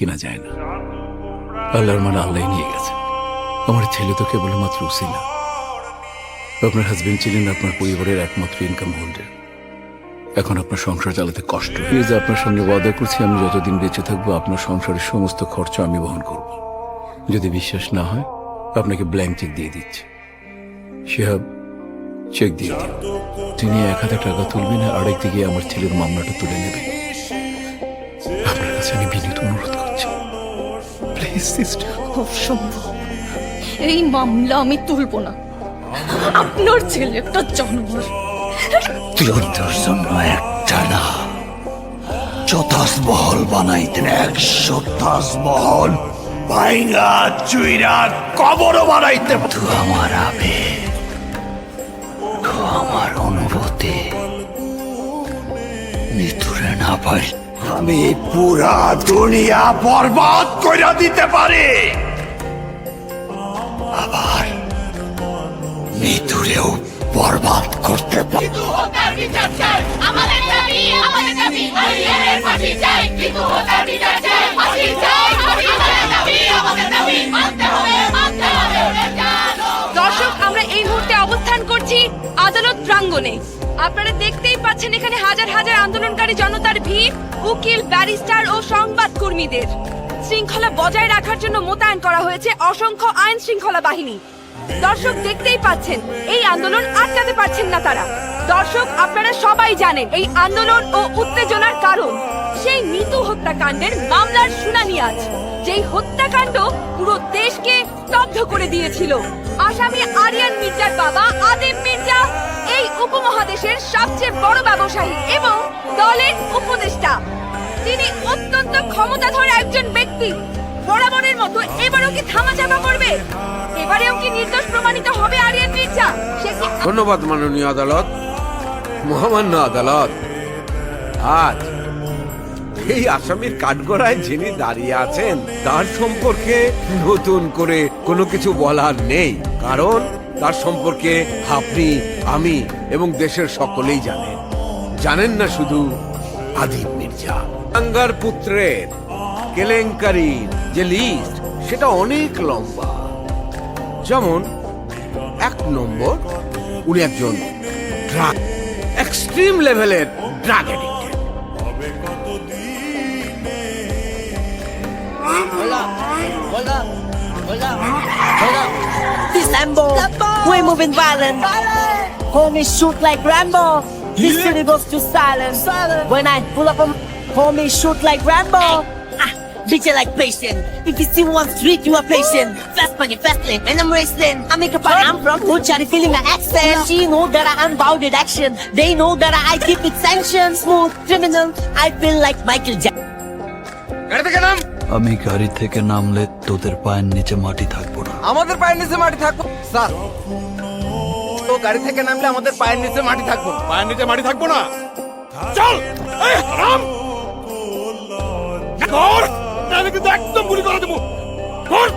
কিনা যায় না। আল্লাহর মানে আল্লাহ নিয়ে গেছে। আমার ছেলে তো কেবলমাত্র উসিলা। আপনার হাজবেন্ড ছিলেন আপনার পরিবারের একমাত্র ইনকাম হোল্ডার এখন আপনার সংসার চালাতে কষ্ট এই যে আপনার সঙ্গে ওয়াদা করছি, আমি যতদিন বেঁচে থাকব, আপনার সংসারের সমস্ত খরচ আমি বহন করব। যদি বিশ্বাস না হয়, আপনাকে ব্ল্যাঙ্ক চেক দিয়ে দিচ্ছে। শিহাব চেক দিয়ে দিন তিনি এক হাজার টাকা তুলবেন আর আরেক দিকে আমার ছেলের মামলাটা তুলে নেবেন। সিস্টার অসম্ভব এই মামলা আমি তুলব না। আপনার ছেলে একটা জানোয়ার। জন্য একটা না মহল বানাইতেন একশো মহল ভাইঙ্গা চুইরা কবর বানাইতে তো আমার আবেগ আমার অনুভূতি নিতুরে না পাই আমি পুরা দুনিয়া বরবাদ কইরা দিতে পারি। আবার বরবাদ করতে পারি। হত্যার বিচার চাই। আমাদের দাবি আমাদের দাবি। আরিয়ানের ফাঁসি চাই। কিন্তু হত্যার বিচার চাই। ফাঁসি চাই। আমাদের দাবি আমাদের দাবি। মানতে হবে মানতে হবে। দর্শক আমরা এই মুহূর্তে অবস্থান করছি আদালত প্রাঙ্গণে। আপনারা দেখতেই পাচ্ছেন এখানে হাজার হাজার আন্দোলনকারী জনতার ভিড়, উকিল, ব্যারিস্টার ও সংবাদ কর্মীদের শৃঙ্খলা বজায় রাখার জন্য মোতায়েন করা হয়েছে অসংখ্য আইন শৃঙ্খলা বাহিনী। দর্শক দেখতেই পাচ্ছেন, এই আন্দোলন আটকাতে পারছেন না তারা। দর্শক, আপনারা সবাই জানেন এই আন্দোলন ও উত্তেজনার কারণ। সেই মিতু হত্যাকাণ্ডের মামলার শুনানি আজ। যেই হত্যাকাণ্ড পুরো দেশকে স্তব্ধ করে দিয়েছিল। আসামি আরিয়ান মির্জার বাবা আদেম মির্জা এই উপমহাদেশের সবচেয়ে বড় ব্যবসায়ী এবং দলের উপদেষ্টা। তিনি অত্যন্ত ক্ষমতাধর একজন ব্যক্তি। বরাবরের মতো এবারও কি থামাচাপা করবে? এবারেও কি নির্দোষ প্রমাণিত হবে আরিয়ান মির্জা? ধন্যবাদ মাননীয় আদালত। মহামান্য আদালত। আজ এই আসামির কাঠগড়ায় যিনি দাঁড়িয়ে আছেন, তার সম্পর্কে নতুন করে কোনো কিছু বলার নেই। কারণ তার সম্পর্কে আপনি আমি এবং দেশের সকলেই জানেন। জানেন না শুধু আদিব মির্জা। আঙ্গার পুত্রের কেলেঙ্কারির যে লিস্ট সেটা অনেক লম্বা। যেমন এক নম্বর উনি একজন ড্রাগ এক্সট্রিম লেভেলের drug addicted This Lambo, we're moving violent. Homie shoot like Rambo. This city goes to silence. When I pull up on homie shoot like Rambo. Ah, bitch you like patient. If you see one street, you are patient. Fast money, fast lane, and I'm racing. I make a part, I'm from Charlie feeling my accent. She know that I unbounded action. They know that I keep it sanctioned. Smooth criminal, I feel like Michael Jackson. আমি গাড়ি থেকে নামলে তোদের পায়ের নিচে মাটি থাকব না। আমাদের পায়ের নিচে মাটি থাকব? স্যার তো গাড়ি থেকে নামলে আমাদের পায়ের নিচে মাটি থাকব পায়ের নিচে মাটি থাকব না? চল! এই হারাম কর তাহলে কিন্তু একদম গুলি করে দেবো। কর